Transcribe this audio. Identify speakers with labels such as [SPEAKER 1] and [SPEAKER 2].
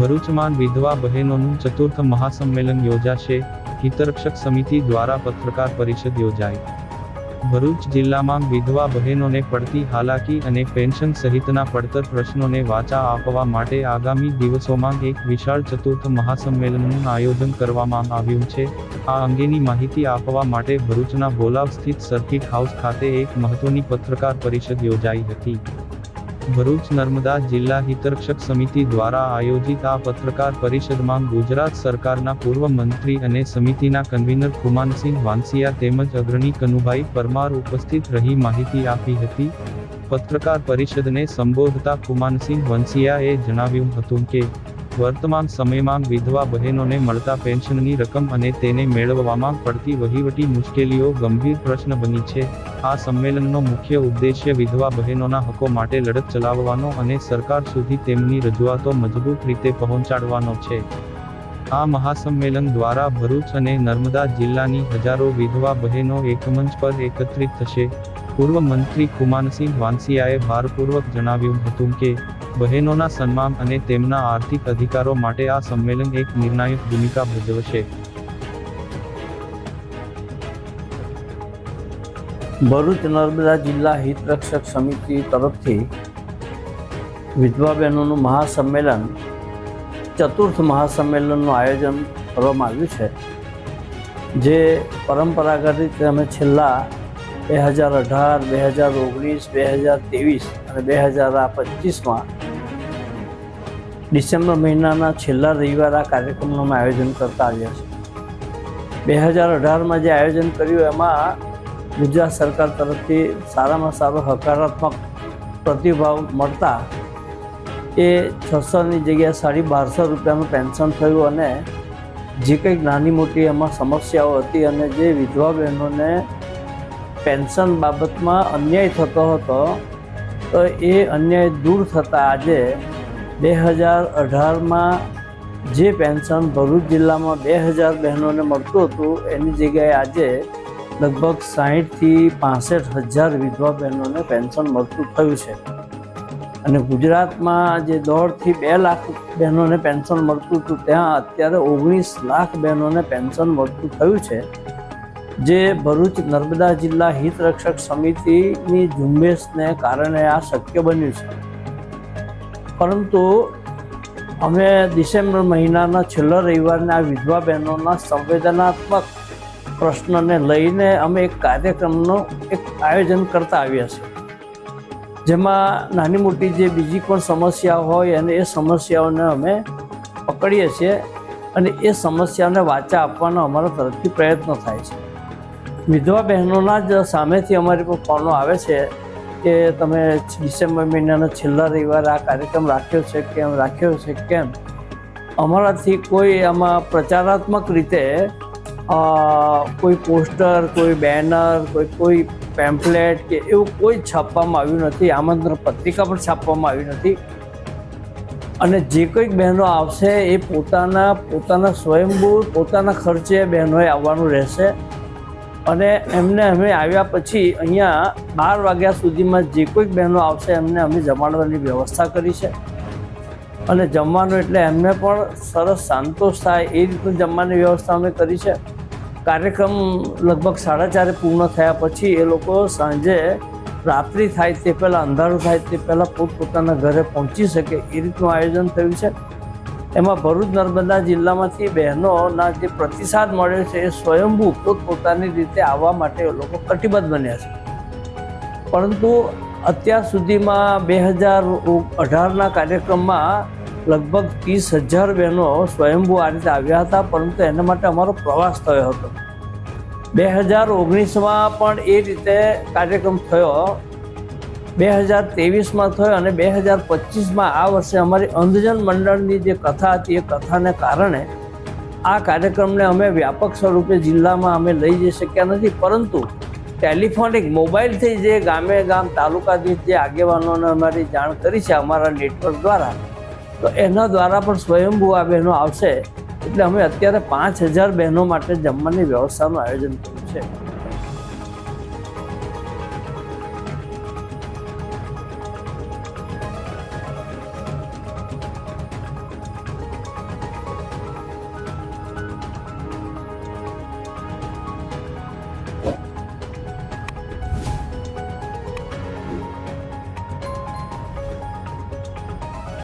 [SPEAKER 1] ભરૂચમાં વિધવા બહેનોનું ચતુર્થ મહાસંમેલન યોજાશે, હિતરક્ષક સમિતિ દ્વારા પત્રકાર પરિષદ યોજાઈ. ભરૂચ જિલ્લામાં વિધવા બહેનોને પડતી હાલાકી અને પેન્શન સહિતના પડતર પ્રશ્નોને વાચા આપવા માટે આગામી દિવસોમાં એક વિશાળ ચતુર્થ મહાસંમેલનનું આયોજન કરવામાં આવ્યું છે. આ અંગેની માહિતી આપવા માટે ભરૂચના બોલાવ સ્થિત સર્કિટ હાઉસ ખાતે એક મહત્વની પત્રકાર પરિષદ યોજાઈ હતી. ભરૂચ નર્મદા જિલ્લા હિતરક્ષક સમિતિ દ્વારા આયોજિત આ પત્રકાર પરિષદમાં ગુજરાત સરકારના પૂર્વ મંત્રી અને સમિતિના કન્વીનર ખુમાનસિંહ વાંસિયા તેમજ અગ્રણી કનુભાઈ પરમાર ઉપસ્થિત રહી માહિતી આપી હતી. પત્રકાર પરિષદને સંબોધતા ખુમાનસિંહ વંસિયાએ જણાવ્યું હતું કે વર્તમાન સમયમાં વિધવા બહેનોને મળતા પેન્શનની રકમ અને તેને મેળવવામાં પડતી વહીવટી મુશ્કેલીઓ ગંભીર પ્રશ્ન બની છે. આ સંમેલનનો મુખ્ય ઉદ્દેશ્ય વિધવા બહેનોના હકો માટે લડત ચલાવવાનો અને સરકાર સુધી તેમની રજૂઆતો મજબૂત રીતે પહોંચાડવાનો છે. આ મહાસંમેલન દ્વારા ભરૂચ અને નર્મદા જિલ્લાની હજારો વિધવા બહેનો એકમંચ પર એકત્રિત થશે. પૂર્વ મંત્રી કુમાનસિંહ વાંસિયાએ ભારપૂર્વક જણાવ્યું હતું કે, બહેનોના સન્માન અને તેમના આર્થિક અધિકારો માટે આ સંમેલન એક નિર્ણાયક ભૂમિકા ભજવશે.
[SPEAKER 2] ભરૂચ નર્મદા જિલ્લા હિતરક્ષક સમિતિ તરફથી વિધવા બહેનોનું મહાસંમેલન ચતુર્થ મહાસંમેલનનું આયોજન કરવામાં આવ્યું છે, જે પરંપરાગત રીતે અમે છેલ્લા બે હજાર અઢાર, બે હજાર ઓગણીસ, બે હજાર ત્રેવીસ અને બે હજાર પચીસમાં ડિસેમ્બર મહિનાના છેલ્લા રવિવાર આ કાર્યક્રમનું આયોજન કરતા આવ્યા છે બે હજાર અઢારમાં જે આયોજન કર્યું એમાં ગુજરાત સરકાર તરફથી સારામાં સારો હકારાત્મક પ્રતિભાવ મળતા એ છસોની જગ્યાએ સાડી બારસો રૂપિયાનું પેન્શન થયું અને જે કંઈક નાની મોટી એમાં સમસ્યાઓ હતી અને જે વિધવા બહેનોને પેન્શન બાબતમાં અન્યાય થતો હતો, તો એ અન્યાય દૂર થતાં આજે બે હજાર અઢારમાં જે પેન્શન ભરૂચ જિલ્લામાં બે હજાર બહેનોને મળતું હતું, એની જગ્યાએ આજે લગભગ સાહીઠથી પાસઠ હજાર વિધવા બહેનોને પેન્શન મળતું થયું છે. અને ગુજરાતમાં જે દોઢથી બે લાખ બહેનોને પેન્શન મળતું હતું, ત્યાં અત્યારે ઓગણીસ લાખ બહેનોને પેન્શન મળતું થયું છે. જે ભરૂચ નર્મદા જિલ્લા હિત રક્ષક સમિતિની ઝુંબેશને કારણે આ શક્ય બન્યું છે. પરંતુ અમે ડિસેમ્બર મહિનાના છેલ્લા રવિવારના આ વિધવા બહેનોના સંવેદનાત્મક પ્રશ્નને લઈને અમે એક કાર્યક્રમનું એક આયોજન કરતા આવ્યા છીએ. જેમાં નાની મોટી જે બીજી પણ સમસ્યા હોય અને એ સમસ્યાઓને અમે પકડીએ છીએ અને એ સમસ્યાને વાચા આપવાનો અમારા તરફથી પ્રયત્ન થાય છે. વિધવા બહેનોના જ સામેથી અમારી પર ફોનો આવે છે કે તમે ડિસેમ્બર મહિનાના છેલ્લા રવિવાર આ કાર્યક્રમ રાખ્યો છે કેમ, રાખ્યો છે કેમ? અમારાથી કોઈ આમાં પ્રચારાત્મક રીતે કોઈ પોસ્ટર, કોઈ બેનર, કોઈ કોઈ પેમ્ફલેટ કે એવું કોઈ છાપવામાં આવ્યું નથી, આમંત્રણ પત્રિકા પણ છાપવામાં આવી નથી. અને જે કોઈક બહેનો આવશે એ પોતાના પોતાના સ્વયંભૂ, પોતાના ખર્ચે બહેનોએ આવવાનું રહેશે. અને એમને અમે આવ્યા પછી અહીંયા બાર વાગ્યા સુધીમાં જે કોઈક બહેનો આવશે એમને અમે જમાડવાની વ્યવસ્થા કરી છે. અને જમવાનું એટલે એમને પણ સરસ સંતોષ થાય એ રીતનું જમવાની વ્યવસ્થા અમે કરી છે. કાર્યક્રમ લગભગ સાડા ચારે પૂર્ણ થયા પછી એ લોકો સાંજે રાત્રિ થાય તે પહેલાં, અંધારું થાય તે પહેલાં પોતપોતાના ઘરે પહોંચી શકે એ રીતનું આયોજન થયું છે. એમાં ભરૂચ, નર્મદા જિલ્લામાંથી બહેનોના જે પ્રતિસાદ મળ્યો છે એ સ્વયંભૂ પોતપોતાની રીતે આવવા માટે એ લોકો કટિબદ્ધ બન્યા છે. પરંતુ અત્યાર સુધીમાં બે હજાર અઢારના કાર્યક્રમમાં લગભગ ત્રીસ હજાર બહેનો સ્વયંભૂ આ રીતે આવ્યા હતા, પરંતુ એના માટે અમારો પ્રવાસ થયો હતો. બે હજાર ઓગણીસમાં પણ એ રીતે કાર્યક્રમ થયો. બે હજાર ત્રેવીસમાં થયો અને બે હજાર પચીસમાં આ વર્ષે અમારી અંધજન મંડળની જે કથા હતી, એ કથાને કારણે આ કાર્યક્રમને અમે વ્યાપક સ્વરૂપે જિલ્લામાં અમે લઈ જઈ શક્યા નથી, પરંતુ ટેલિફોનિક મોબાઈલથી જે ગામે ગામ તાલુકા દીઠ જે આગેવાનોને અમારી જાણ કરી છે અમારા નેટવર્ક દ્વારા તો એના દ્વારા પણ સ્વયંભૂ આ બહેનો આવશે. એટલે અમે અત્યારે પાંચ હજાર બહેનો માટે જમવાની વ્યવસ્થાનું આયોજન કર્યું છે.